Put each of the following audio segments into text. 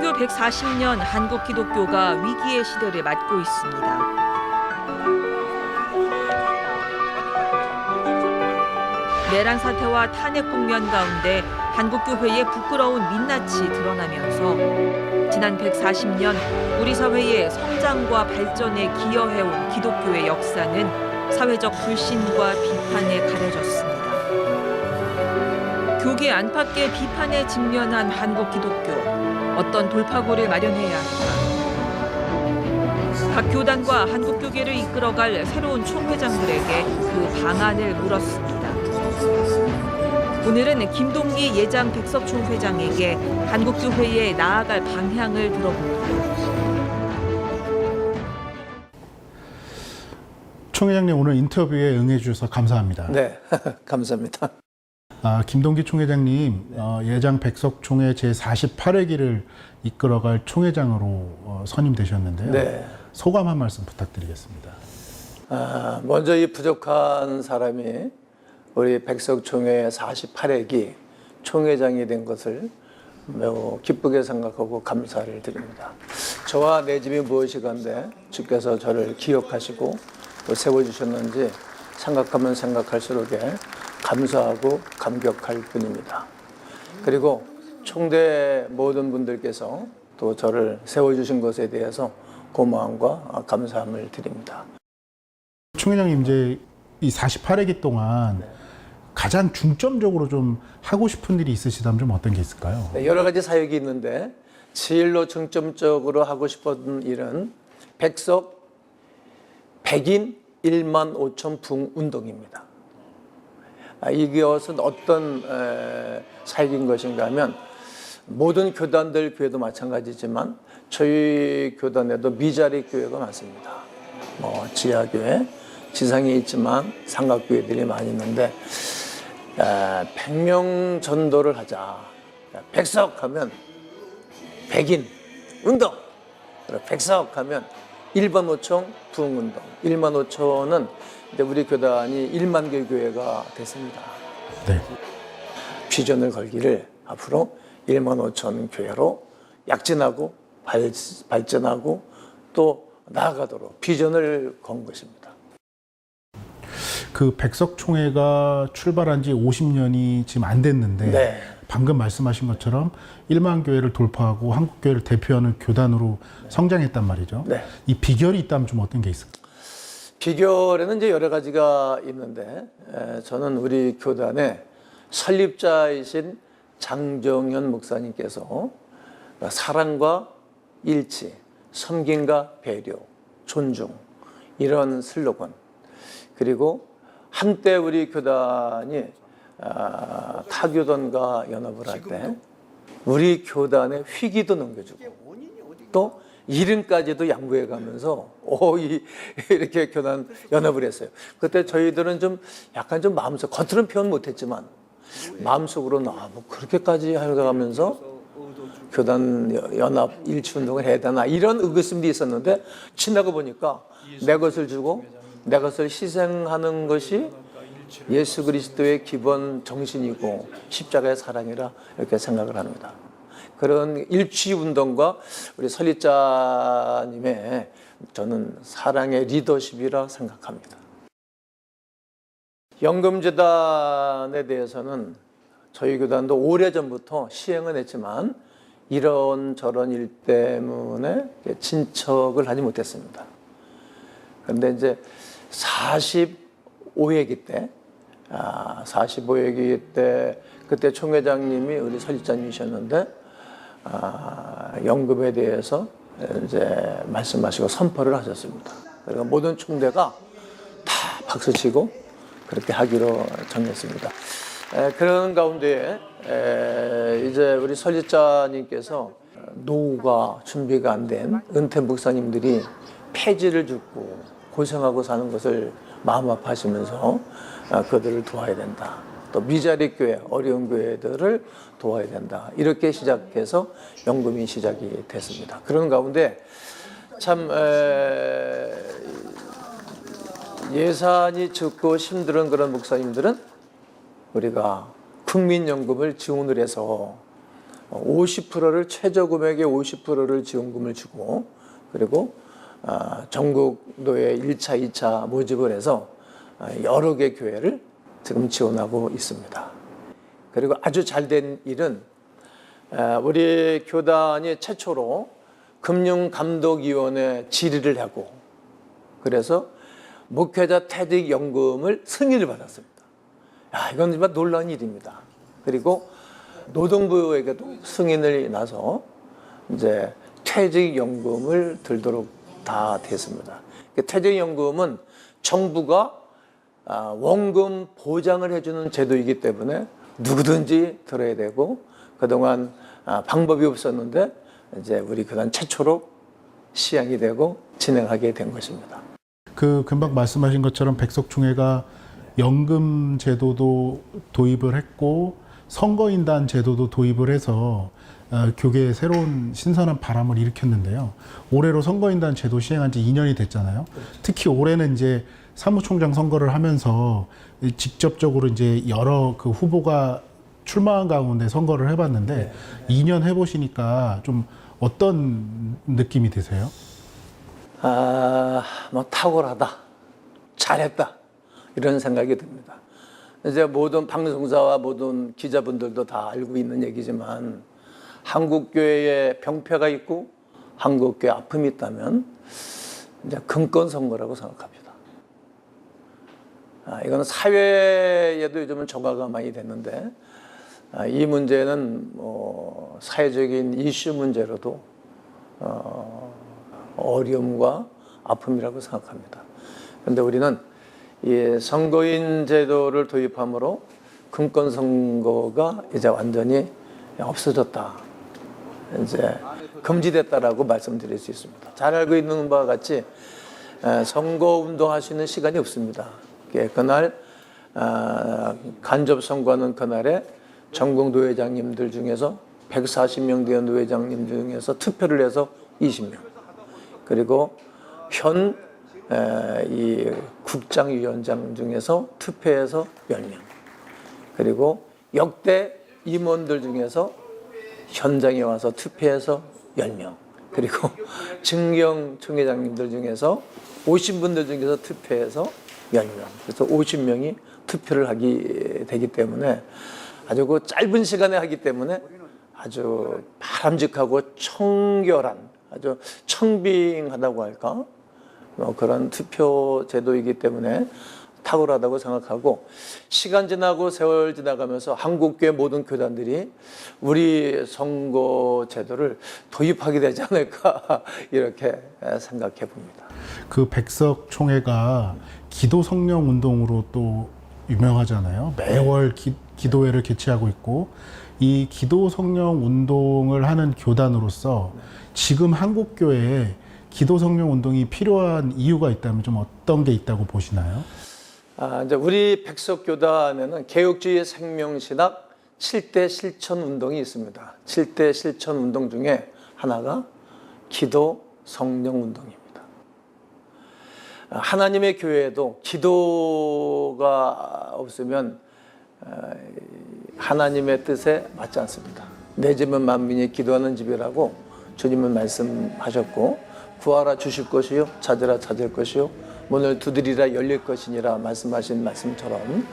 창교 140년 한국 기독교가 위기의 시대를 맞고 있습니다. 내란 사태와 탄핵 국면 가운데 한국교회의 부끄러운 민낯이 드러나면서 지난 140년 우리 사회의 성장과 발전에 기여해온 기독교의 역사는 사회적 불신과 비판에 가려졌습니다. 교계 안팎의 비판에 직면한 한국 기독교 어떤 돌파구를 마련해야 할까? 각 교단과 한국 교계를 이끌어갈 새로운 총회장들에게 그 방안을 물었습니다. 오늘은 김동기 예장 백석총 회장에게 한국교회에 나아갈 방향을 들어봅니다. 총 회장님 오늘 인터뷰에 응해 주셔서 감사합니다. 네, 감사합니다. 아, 김동기 총회장님 어, 예장 백석 총회 제 48회기를 이끌어갈 총회장으로 어, 선임되셨는데요. 네. 소감 한 말씀 부탁드리겠습니다. 아, 먼저 이 부족한 사람이 우리 백석 총회 48회기 총회장이 된 것을 매우 기쁘게 생각하고 감사를 드립니다. 저와 내 집이 무엇이건데 주께서 저를 기억하시고 또 세워주셨는지 생각하면 생각할수록에 감사하고 감격할 뿐입니다. 그리고 총대 모든 분들께서 또 저를 세워주신 것에 대해서 고마움과 감사함을 드립니다. 총 회장님 이제 이 48회기 동안 가장 중점적으로 좀 하고 싶은 일이 있으시다면 좀 어떤 게 있을까요? 네, 여러 가지 사역이 있는데 제일로 중점적으로 하고 싶었던 일은 백석 백인 1만 5천 붕 운동입니다. 아, 이것은 어떤 에, 사역인 것인가 하면 모든 교단들 교회도 마찬가지지만 저희 교단에도 미자리 교회가 많습니다. 뭐 지하교회, 지상에 있지만 삼각교회들이 많이 있는데 에, 100명 전도를 하자. 백석 하면 백인 운동. 백석 하면 1만 5천 부흥 운동. 1만 5천은 이제 우리 교단이 1만 개 교회가 됐습니다. 네. 비전을 걸기를 앞으로 1만 5천 교회로 약진하고 발, 발전하고 또 나아가도록 비전을 건 것입니다. 그 백석 총회가 출발한 지 50년이 지금 안 됐는데 네. 방금 말씀하신 것처럼 1만 교회를 돌파하고 한국 교회를 대표하는 교단으로 성장했단 말이죠. 네. 이 비결이 있다면 좀 어떤 게 있을까요? 비결에는 이제 여러 가지가 있는데 에, 저는 우리 교단의 설립자이신 장정현 목사님께서 사랑과 일치, 섬김과 배려, 존중 이런 슬로건 그리고 한때 우리 교단이 아, 타교단과 연합을 할 때 우리 교단의 위기도 넘겨주고 또 이름까지도 양보해 가면서 오, 이, 이렇게 교단 연합을 했어요. 그때 저희들은 좀 약간 좀 마음속, 겉으로는 표현 못 했지만 마음속으로는 아, 뭐 그렇게까지 해가면서 교단 연합 일치 운동을 해야 되나 이런 의구심도 있었는데 지나고 보니까 내 것을 주고 내 것을 희생하는 것이 예수 그리스도의 기본 정신이고 십자가의 사랑이라 이렇게 생각을 합니다. 그런 일치 운동과 우리 설립자님의 저는 사랑의 리더십이라 생각합니다. 연금재단에 대해서는 저희 교단도 오래전부터 시행은 했지만 이런 저런 일 때문에 친척을 하지 못했습니다. 그런데 이제 45회기 때, 아, 45회기 때 그때 총회장님이 우리 설립자님이셨는데 아, 연금에 대해서 이제 말씀하시고 선포를 하셨습니다. 그리고 모든 총대가 다 박수치고 그렇게 하기로 정했습니다. 에, 그런 가운데 에, 이제 우리 설립자님께서 노후가 준비가 안 된 은퇴 목사님들이 폐지를 죽고 고생하고 사는 것을 마음 아파하시면서 아, 그들을 도와야 된다. 또 미자리 교회, 어려운 교회들을 도와야 된다. 이렇게 시작해서 연금이 시작이 됐습니다. 그런 가운데 참 에, 예산이 적고 힘든 그런 목사님들은 우리가 국민연금을 지원을 해서 50%를 최저 금액의 50%를 지원금을 주고 그리고 아, 전국도에 1차, 2차 모집을 해서 아, 여러 개 교회를 지금 지원하고 있습니다. 그리고 아주 잘 된 일은 아, 우리 교단이 최초로 금융감독위원회 질의를 하고 그래서 목회자 퇴직연금을 승인을 받았습니다. 야, 이건 정말 놀라운 일입니다. 그리고 노동부에게도 승인을 나서 이제 퇴직연금을 들도록 다 됐습니다. 그 퇴직연금은 정부가 아, 원금 보장을 해주는 제도이기 때문에 누구든지 들어야 되고 그동안 아, 방법이 없었는데 이제 우리 교단 최초로 시행이 되고 진행하게 된 것입니다. 그 금방 말씀하신 것처럼 백석총회가 연금 제도도 도입을 했고 선거인단 제도도 도입을 해서 어, 교계에 새로운 신선한 바람을 일으켰는데요. 올해로 선거인단 제도 시행한 지 2년이 됐잖아요. 특히 올해는 이제 사무총장 선거를 하면서 직접적으로 이제 여러 그 후보가 출마한 가운데 선거를 해봤는데 2년 해보시니까 좀 어떤 느낌이 드세요? 아, 뭐 탁월하다, 잘했다 이런 생각이 듭니다. 이제 모든 방송사와 모든 기자분들도 다 알고 있는 얘기지만 한국 교회에 병폐가 있고 한국 교회 아픔이 있다면 이제 금권 선거라고 생각합니다. 아, 이거는 사회에도 요즘은 정화가 많이 됐는데 아, 이 문제는 뭐 사회적인 이슈 문제로도 어, 어려움과 아픔이라고 생각합니다. 그런데 우리는 이 선거인 제도를 도입함으로 금권 선거가 이제 완전히 없어졌다. 이제 금지됐다라고 말씀드릴 수 있습니다. 잘 알고 있는 바와 같이 에, 선거 있는 시간이 없습니다. 예, 그날 아, 간접 선거하는 그날에 전국 노회장님들 중에서 140명 되는 노회장님 중에서 투표를 해서 20명. 그리고 현 이 국장위원장 중에서 투표해서 10명. 그리고 역대 임원들 중에서 현장에 와서 투표해서 10명. 그리고 증경 총회장님들 중에서 오신 분들 중에서 투표해서 10명. 그래서 50명이 투표를 하게 되기 때문에 아주 그 짧은 시간에 하기 때문에 아주 바람직하고 청결한 아주 청빙하다고 할까 뭐 그런 투표 제도이기 때문에 탁월하다고 생각하고 시간 지나고 세월 지나가면서 한국교회 모든 교단들이 우리 선거 제도를 도입하게 되지 않을까 이렇게 생각해 봅니다. 그 백석 총회가 기도 성령 운동으로 또 유명하잖아요. 매월 기, 기도회를 개최하고 있고 이 기도 성령 운동을 하는 교단으로서 지금 한국 교회에 기도 성령 운동이 필요한 이유가 있다면 좀 어떤 게 있다고 보시나요? 아, 이제 우리 백석교단에는 개혁주의 생명신학 7대 실천 운동이 있습니다. 7대 실천 운동 중에 하나가 기도 성령 운동입니다. 아, 하나님의 교회에도 기도가 없으면 아, 하나님의 뜻에 맞지 않습니다. 내 집은 만민이 기도하는 집이라고 주님은 말씀하셨고 구하라 주실 것이요 찾으라 찾을 것이요 문을 두드리라 열릴 것이니라 말씀하신 말씀처럼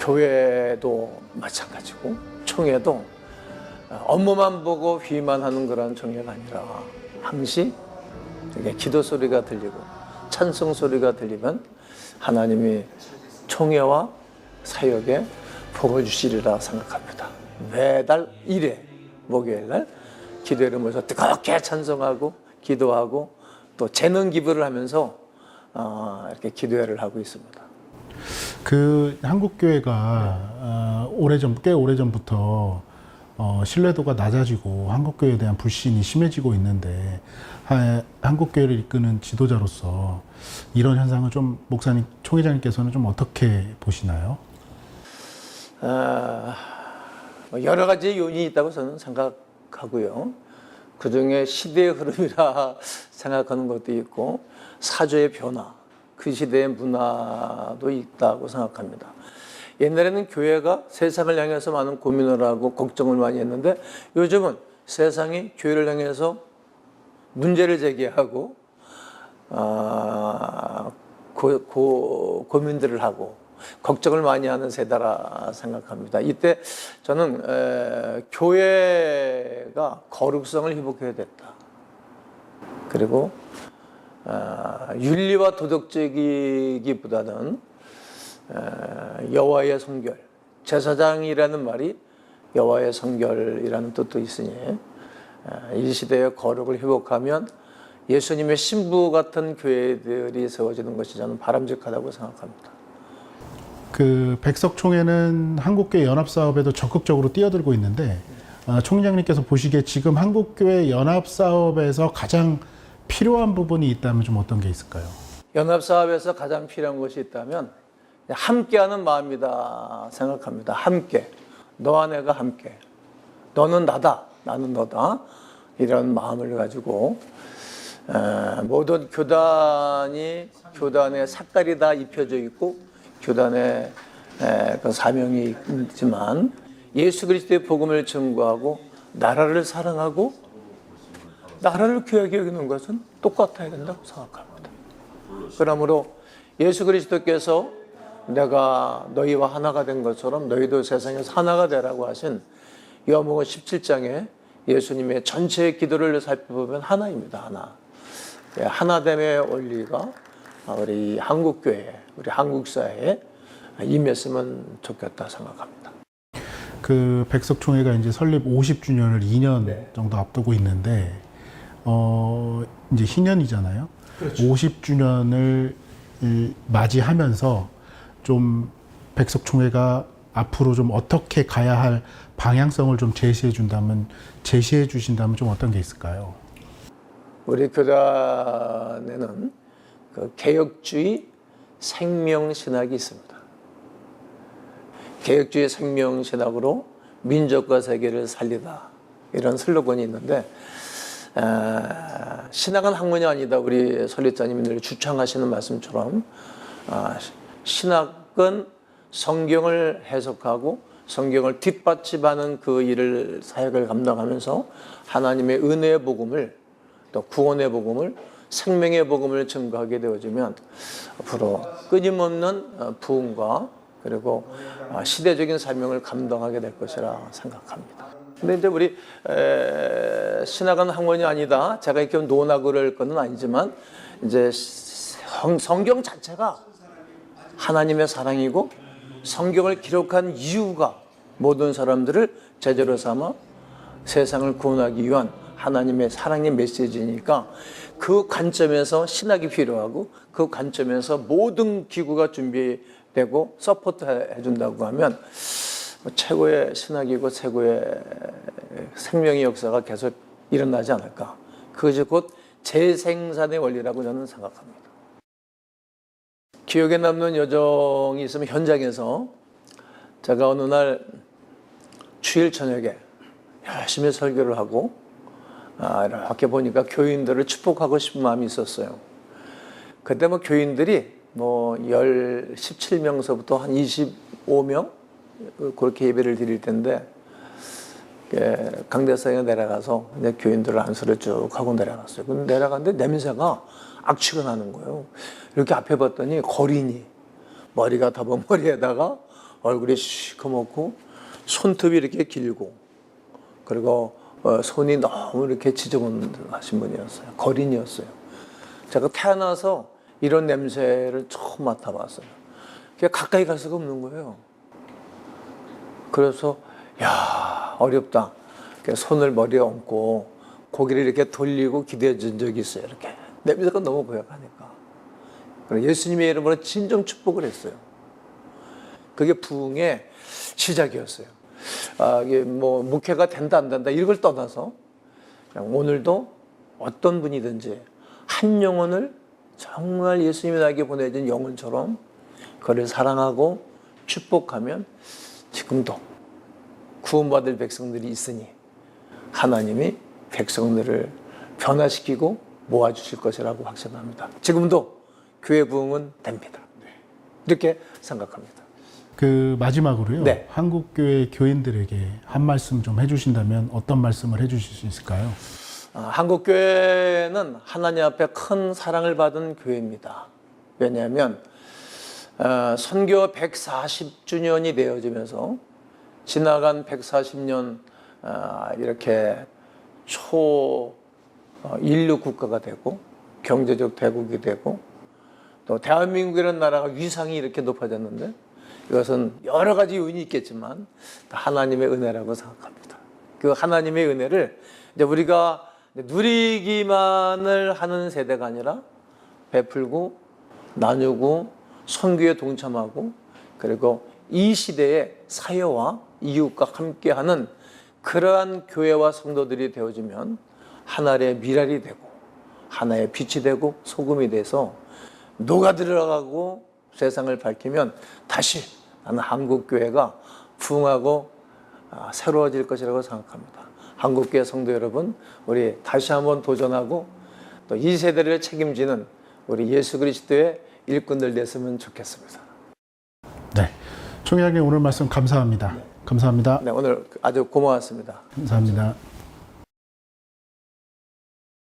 교회도 마찬가지고 총회도 업무만 보고 휘만 하는 그런 총회가 아니라 항시 기도 소리가 들리고 찬송 소리가 들리면 하나님이 총회와 사역에 복을 주시리라 생각합니다. 매달 1회 목요일 날 기도회를 모여서 뜨겁게 찬송하고 기도하고 또 재능 기부를 하면서 어, 이렇게 기도회를 하고 있습니다. 그 한국 교회가 어, 오래전 꽤 오래 전부터 어, 신뢰도가 낮아지고 한국 교회에 대한 불신이 심해지고 있는데 하, 한국 교회를 이끄는 지도자로서 이런 현상을 좀 목사님 총회장님께서는 좀 어떻게 보시나요? 아, 뭐 여러 가지 요인이 있다고 저는 생각하고요. 그 중에 시대의 흐름이라 생각하는 것도 있고 사조의 변화, 그 시대의 문화도 있다고 생각합니다. 옛날에는 교회가 세상을 향해서 많은 고민을 하고 걱정을 많이 했는데 요즘은 세상이 교회를 향해서 문제를 제기하고 아, 고, 고, 고민들을 하고 걱정을 많이 하는 세대라 생각합니다. 이때 저는 에, 교회가 거룩성을 회복해야 됐다. 그리고 아, 윤리와 도덕적이기보다는 에, 여호와의 성결, 제사장이라는 말이 여호와의 성결이라는 뜻도 있으니 에, 이 시대의 거룩을 회복하면 예수님의 신부 같은 교회들이 세워지는 것이 저는 바람직하다고 생각합니다. 그 백석총회는 한국교회 연합사업에도 적극적으로 뛰어들고 있는데 아, 총장님께서 보시기에 지금 한국교회 연합사업에서 가장 필요한 부분이 있다면 좀 어떤 게 있을까요? 연합사업에서 가장 필요한 것이 있다면 함께하는 마음이다 생각합니다. 함께 너와 내가 함께 너는 나다 나는 너다 이런 마음을 가지고 에, 모든 교단이 교단의 색깔이 다 입혀져 있고 교단의 에, 그 사명이 있지만 예수 그리스도의 복음을 증거하고 나라를 사랑하고 나라를 귀하게 여기는 것은 똑같아야 된다고 생각합니다. 그러므로 예수 그리스도께서 내가 너희와 하나가 된 것처럼 너희도 세상에서 하나가 되라고 하신 요한복음 17장에 예수님의 전체 기도를 살펴보면 하나입니다. 하나. 예, 하나됨의 원리가 우리 한국 교회, 우리 한국 사회에 임했으면 좋겠다 생각합니다. 그 백석 총회가 이제 설립 50주년을 2년 정도 앞두고 있는데 어 이제 희년이잖아요. 50주년을 맞이하면서 좀 백석 총회가 앞으로 좀 어떻게 가야 할 방향성을 좀 제시해 준다면 제시해 주신다면 좀 어떤 게 있을까요? 우리 교단에는 그 개혁주의 생명신학이 있습니다. 개혁주의 생명신학으로 민족과 세계를 살리다 이런 슬로건이 있는데 아, 신학은 학문이 아니다 우리 설립자님이 늘 주창하시는 말씀처럼 아, 신학은 성경을 해석하고 성경을 뒷받침하는 그 일을 사역을 감당하면서 하나님의 은혜의 복음을 또 구원의 복음을 생명의 복음을 증거하게 되어지면 앞으로 끊임없는 어, 부흥과 그리고 어, 시대적인 사명을 감당하게 될 것이라 생각합니다. 근데 이제 우리 에, 신학은 학문이 아니다. 제가 이렇게 논하고를 거는 아니지만 이제 성, 성경 자체가 하나님의 사랑이고 성경을 기록한 이유가 모든 사람들을 제재로 삼아 세상을 구원하기 위한 하나님의 사랑의 메시지니까 그 관점에서 신학이 필요하고 그 관점에서 모든 기구가 준비되고 서포트 해준다고 하면 뭐 최고의 신학이고 최고의 생명의 역사가 계속 일어나지 않을까. 그것이 곧 재생산의 원리라고 저는 생각합니다. 기억에 남는 여정이 있으면 현장에서 제가 어느 날 주일 저녁에 열심히 설교를 하고 아, 이렇게 보니까 교인들을 축복하고 싶은 마음이 있었어요. 그때 뭐 교인들이 뭐열 17명서부터 한 25명 그렇게 예배를 드릴 텐데 예, 강대상에 내려가서 이제 교인들을 안수를 쭉 하고 내려갔어요. 근데 내려갔는데 냄새가 악취가 나는 거예요. 이렇게 앞에 봤더니 거린이 머리가 답은 머리에다가 얼굴이 시커멓고 손톱이 이렇게 길고 그리고 어, 손이 너무 이렇게 지저분하신 분이었어요. 거린이었어요. 제가 태어나서 이런 냄새를 처음 맡아봤어요. 가까이 갈 수가 없는 거예요. 그래서 야 어렵다. 손을 머리에 얹고 고개를 이렇게 돌리고 기대해 준 적이 있어요. 이렇게 냄새가 너무 고약하니까. 예수님의 이름으로 진정 축복을 했어요. 그게 부흥의 시작이었어요. 아, 이게 뭐 목회가 된다 안 된다 이걸 떠나서 오늘도 어떤 분이든지 한 영혼을 정말 예수님이 나에게 보내준 영혼처럼 그를 사랑하고 축복하면 지금도 구원받을 백성들이 있으니 하나님이 백성들을 변화시키고 모아주실 것이라고 확신합니다. 지금도 교회 부흥은 됩니다. 이렇게 생각합니다. 그 마지막으로요. 네. 한국 교회 교인들에게 한 말씀 좀 해주신다면 어떤 말씀을 해주실 수 있을까요? 아, 한국 교회는 하나님 앞에 큰 사랑을 받은 교회입니다. 왜냐하면 어, 선교 140주년이 되어지면서 지나간 140년 어, 이렇게 초 어, 인류 국가가 되고 경제적 대국이 되고 또 대한민국이라는 나라가 위상이 이렇게 높아졌는데 이것은 여러 가지 요인이 있겠지만 다 하나님의 은혜라고 생각합니다. 그 하나님의 은혜를 이제 우리가 누리기만을 하는 세대가 아니라 베풀고 나누고 선교에 동참하고 그리고 이 시대의 사회와 이웃과 함께하는 그러한 교회와 성도들이 되어지면 하나의 미랄이 되고 하나의 빛이 되고 소금이 돼서 녹아 들어가고 세상을 밝히면 다시 나는 한국 교회가 부흥하고 아, 새로워질 것이라고 생각합니다. 한국교회 성도 여러분, 우리 다시 한번 도전하고 또 이 세대를 책임지는 우리 예수 그리스도의 일꾼들 됐으면 좋겠습니다. 네. 총회장님 오늘 말씀 감사합니다. 감사합니다. 네, 오늘 아주 고마웠습니다. 감사합니다.